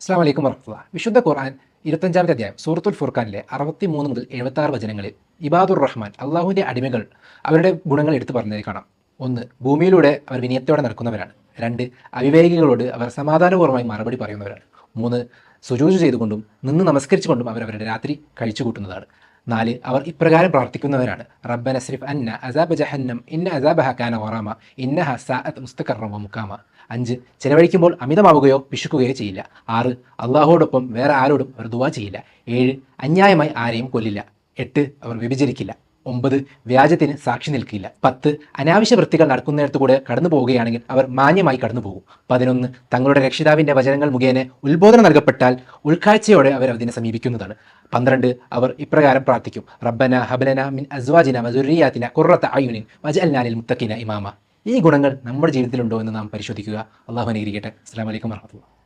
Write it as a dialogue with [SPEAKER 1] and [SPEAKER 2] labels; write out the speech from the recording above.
[SPEAKER 1] അസ്സാം വലൈക്കും വർഹമുല്ല വിശുദ്ധ ഖുർആൻ ഇരുപത്തഞ്ചാമത്തെ അധ്യായം സൂറത്തുൽ ഫുർഖാനിലെ അറുപത്തി മൂന്ന് മുതൽ എഴുപത്തി ആറ് വചനങ്ങളിൽ ഇബാദുർ റഹ്മാൻ അള്ളാഹുവിന്റെ അടിമകൾ അവരുടെ ഗുണങ്ങൾ എടുത്തു പറഞ്ഞതായി കാണാം. ഒന്ന് ഭൂമിയിലൂടെ അവർ വിനയത്തോടെ നടക്കുന്നവരാണ്. രണ്ട് അവിവേകികളോട് അവർ സമാധാനപൂർവമായി മറുപടി പറയുന്നവരാണ്. മൂന്ന് സുജൂജ് ചെയ്തുകൊണ്ടും നിന്ന് നമസ്കരിച്ചുകൊണ്ടും അവർ അവരുടെ രാത്രി കഴിച്ചു കൂട്ടുന്നതാണ് നാല് അവർ ഇപ്രകാരം പ്രാർത്ഥിക്കുന്നവരാണ് റബ്ബന അസ്രിഫ് അന്ന അസാബ് ജഹന്നം ഇന്ന അസാബ് ഹക്കാന വറാമ ഇന്ന ഹസാഅത്ത് മുസ്തഖറമ മുക്കാമ അഞ്ച് ചെലവഴിക്കുമ്പോൾ അമിതമാവുകയോ പിശുക്കുകയോ ചെയ്യില്ല. ആറ് അള്ളാഹുവോടൊപ്പം വേറെ ആരോടും അവർ ദുവാ ചെയ്യില്ല. ഏഴ് അന്യായമായി ആരെയും കൊല്ലില്ല. എട്ട് അവർ വ്യഭിചരിക്കില്ല. ഒമ്പത് വ്യാജത്തിന് സാക്ഷി നിൽക്കില്ല. പത്ത് അനാവശ്യ വൃത്തികൾ നടക്കുന്നിടത്ത് കൂടെ കടന്നു പോവുകയാണെങ്കിൽ അവർ മാന്യമായി കടന്നു പോകും. പതിനൊന്ന് തങ്ങളുടെ രക്ഷിതാവിന്റെ വചനങ്ങൾ മുഖേന ഉത്ബോധനം നൽകപ്പെട്ടാൽ ഉൾക്കാഴ്ചയോടെ അവർ അതിനെ സമീപിക്കുന്നതാണ്. പന്ത്രണ്ട് അവർ ഇപ്രകാരം പ്രാർത്ഥിക്കും. റബ്ബന ഹബലന മിൻ അസ്വാജിന മസുരിയാത്തിന കുറത്ത അയുനിൻ വജഅൽനാലിൽ മുത്തക്കിന ഇമാമ. ഈ ഗുണങ്ങൾ നമ്മുടെ ജീവിതത്തിലുണ്ടോ എന്ന് നാം പരിശോധിക്കുക. അള്ളാഹു അനുഗ്രഹിക്കട്ടെ. അസ്സാം വലൈക്കും വർഹമത്തുള്ള